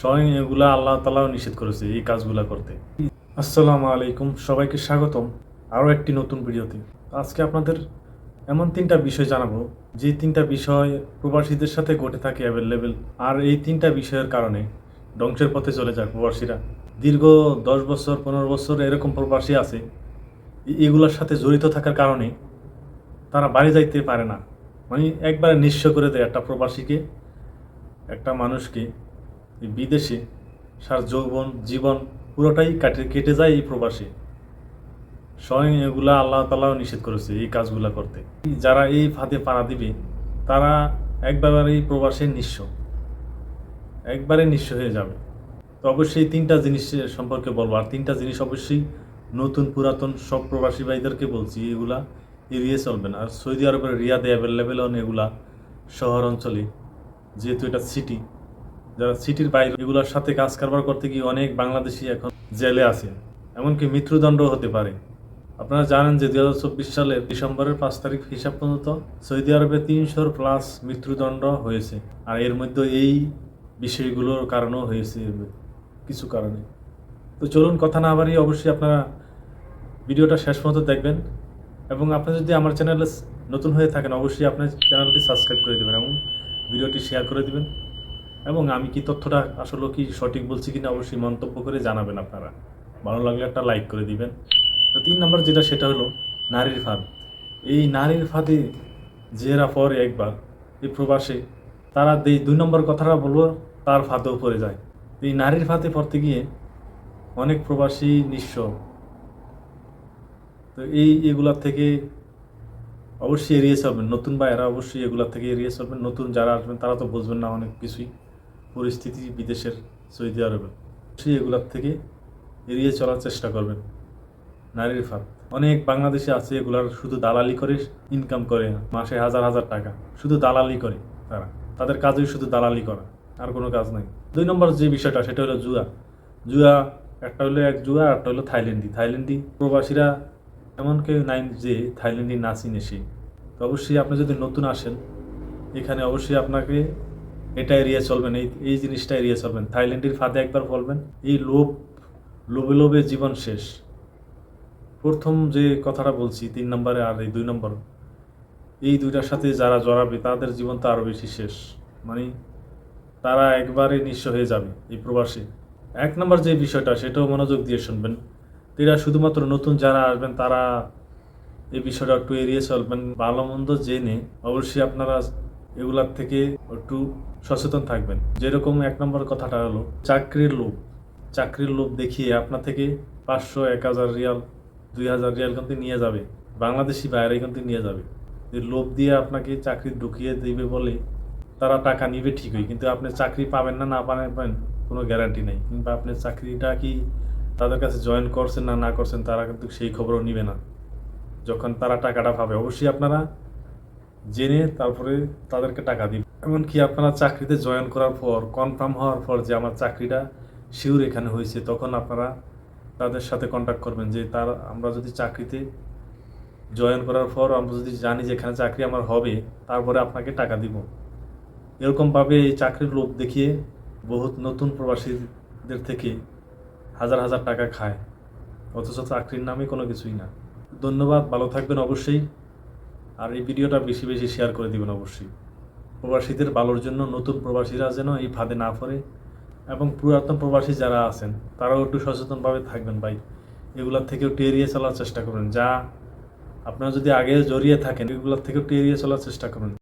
স্বয়ং এগুলা আল্লাহ তালাও নিষেধ করেছে এই কাজগুলা করতে। আসসালামু আলাইকুম, সবাইকে স্বাগতম আরও একটি নতুন ভিডিওতে। আজকে আপনাদের এমন তিনটা বিষয় জানাব, যে তিনটা বিষয় প্রবাসীদের সাথে ঘটে থাকে অ্যাভেলেবেল আর এই তিনটা বিষয়ের কারণে ধ্বংসের পথে চলে যায় প্রবাসীরা। দীর্ঘ দশ বছর, পনেরো বছর এরকম প্রবাসী আছে এগুলোর সাথে জড়িত থাকার কারণে তারা বাড়ি যাইতে পারে না। মানে একবারে নিঃস্ব করে দেয় একটা প্রবাসীকে, একটা মানুষকে। বিদেশে সার যৌবন, জীবন পুরোটাই কাটে কেটে যায় এই প্রবাসে। স্বয়ং এগুলা আল্লাহ তালাও নিষেধ করেছে এই কাজগুলা করতে। যারা এই ফাঁদে পাড়া দিবে, তারা একবার এই প্রবাসে নিঃস্ব। একবারে নিঃস্ব হয়ে যাবে। তো অবশ্যই তিনটা জিনিস সম্পর্কে বলব। আর তিনটা জিনিস অবশ্যই নতুন, পুরাতন সব প্রবাসী ভাইদেরকে বলছি, এগুলা এড়িয়ে চলবেন। আর সৌদি আরবের রিয়াদে অ্যাভেলেবেল হন এগুলা শহর অঞ্চলে, যেহেতু এটা সিটি যারা সিটির বাইরে, এগুলোর সাথে কাজ কারবার করতে গিয়ে অনেক বাংলাদেশি এখন জেলে আছে। এমনকি মৃত্যুদণ্ড হতে পারে। আপনারা জানেন যে দুই চব্বিশ সালের ডিসেম্বরের পাঁচ তারিখ হিসাব পর্যন্ত সৌদি আরবে তিনশোর প্লাস মৃত্যুদণ্ড হয়েছে। আর এর মধ্যে এই বিষয়গুলোর কারণও হয়েছে কিছু কারণে। তো চলুন কথা না বাড়িয়ে অবশ্যই আপনারা ভিডিওটা শেষ পর্যন্ত দেখবেন। এবং আপনি যদি আমার চ্যানেলে নতুন হয়ে থাকেন, অবশ্যই আপনার চ্যানেলটি সাবস্ক্রাইব করে দেবেন এবং ভিডিওটি শেয়ার করে দিবেন। এবং আমি কি তথ্যটা আসলে কি সঠিক বলছি কিনা অবশ্যই মন্তব্য করে জানাবেন আপনারা। ভালো লাগলে একটা লাইক করে দিবেন। তো তিন নম্বর যেটা, সেটা হলো নারীর ফাঁদ। এই নারীর ফাঁদে যেরা পরে একবার এই প্রবাসে, তারা এই দুই নম্বর কথাটা বলব, তার ফাঁদেও পড়ে যায়। এই নারীর ফাঁদে পড়তে গিয়ে অনেক প্রবাসী নিঃস্ব। তো এই এগুলার থেকে অবশ্যই এড়িয়ে চলবেন। নতুন বা এরা অবশ্যই এগুলার থেকে এড়িয়ে চলবেন। নতুন যারা আসবেন, তারা তো বুঝবেন না অনেক কিছুই। পরিস্থিতি বিদেশের সৌদি আরবে। অবশ্যই এগুলার থেকে এড়িয়ে চলার চেষ্টা করবেন। নারীর ফাঁদ। অনেক বাংলাদেশে আছে এগুলার শুধু দালালি করে ইনকাম করে না, মাসে হাজার হাজার টাকা। শুধু দালালি করে তারা। তাদের কাজই শুধু দালালি করা, আর কোনো কাজ নাই। দুই নম্বর যে বিষয়টা, সেটা হলো জুয়া। জুয়া, একটা হলো এক জুয়া একটা হলো থাইল্যান্ডি। থাইল্যান্ডি প্রবাসীরা এমন কেউ নাই যে থাইল্যান্ডি না চিনে সে। তো অবশ্যই আপনি যদি নতুন আসেন, এখানে অবশ্যই আপনাকে এটা এড়িয়ে চলবেন, এই এই জিনিসটা এড়িয়ে চলবেন। থাইল্যান্ডের ফাঁদে একবার বলবেন, এই লোভ, লোভে লোভে জীবন শেষ। প্রথম যে কথাটা বলছি, তিন নম্বরে আর এই দুই নম্বর, এই দুইটার সাথে যারা জড়াবে, তাদের জীবন তো আরও বেশি শেষ। মানে তারা একবারে নিঃস্ব হয়ে যাবে এই প্রবাসে। এক নম্বর যে বিষয়টা, সেটাও মনোযোগ দিয়ে শুনবেন। এরা শুধুমাত্র নতুন যারা আসবেন, তারা এই বিষয়টা একটু এড়িয়ে চলবেন। ভালো মন্দ জেনে অবশ্যই আপনারা এগুলার থেকে একটু সচেতন থাকবেন। যেরকম এক নম্বর কথাটা হলো, চাকরির লোভ। চাকরির লোভ দেখিয়ে আপনার থেকে পাঁচশো, এক হাজার রিয়াল, দুই হাজার রিয়াল কিন্তু নিয়ে যাবে। বাংলাদেশি বাইরে কিন্তু নিয়ে যাবে। এই লোভ দিয়ে আপনাকে চাকরি ঢুকিয়ে দিবে বলে তারা টাকা নিবে ঠিকই, কিন্তু আপনি চাকরি পাবেন না না পাবেন কোনো গ্যারান্টি নেই। কিংবা আপনি চাকরিটা কি তাদের কাছে জয়েন করছেন না না করছেন, তারা কিন্তু সেই খবরও নিবে না। যখন তারা টাকাটা পাবে। অবশ্যই আপনারা জেনে তারপরে তাদেরকে টাকা দিন এমনকি আপনারা চাকরিতে জয়েন করার পর কনফার্ম হওয়ার পর যে আমার চাকরিটা শিওর এখানে হয়েছে, তখন আপনারা তাদের সাথে কন্ট্যাক্ট করবেন যে তার, আমরা যদি চাকরিতে জয়েন করার পর আমরা যদি জানি যে এখানে চাকরি আমার হবে, তারপরে আপনাকে টাকা দিব। এরকমভাবে এই চাকরির লোভ দেখিয়ে বহুত নতুন প্রবাসীদের থেকে হাজার হাজার টাকা খায়। অথচ চাকরির নামে কোনো কিছুই না। ধন্যবাদ, ভালো থাকবেন অবশ্যই। আর এই ভিডিওটা বেশি বেশি শেয়ার করে দিবেন অবশ্যই। প্রবাসীদের ভালোর জন্য নতুন প্রবাসীরা যেন এই ফাঁদে না পড়ে এবং পুরাতন প্রবাসী যারা আছেন, তারাও একটু সচেতনভাবে থাকবেন ভাই। এগুলোর থেকে একটু এড়িয়ে চলার চেষ্টা করবেন। যা আপনারা যদি আগে জড়িয়ে থাকেন, এগুলোর থেকে একটু এড়িয়ে চলার চেষ্টা করবেন।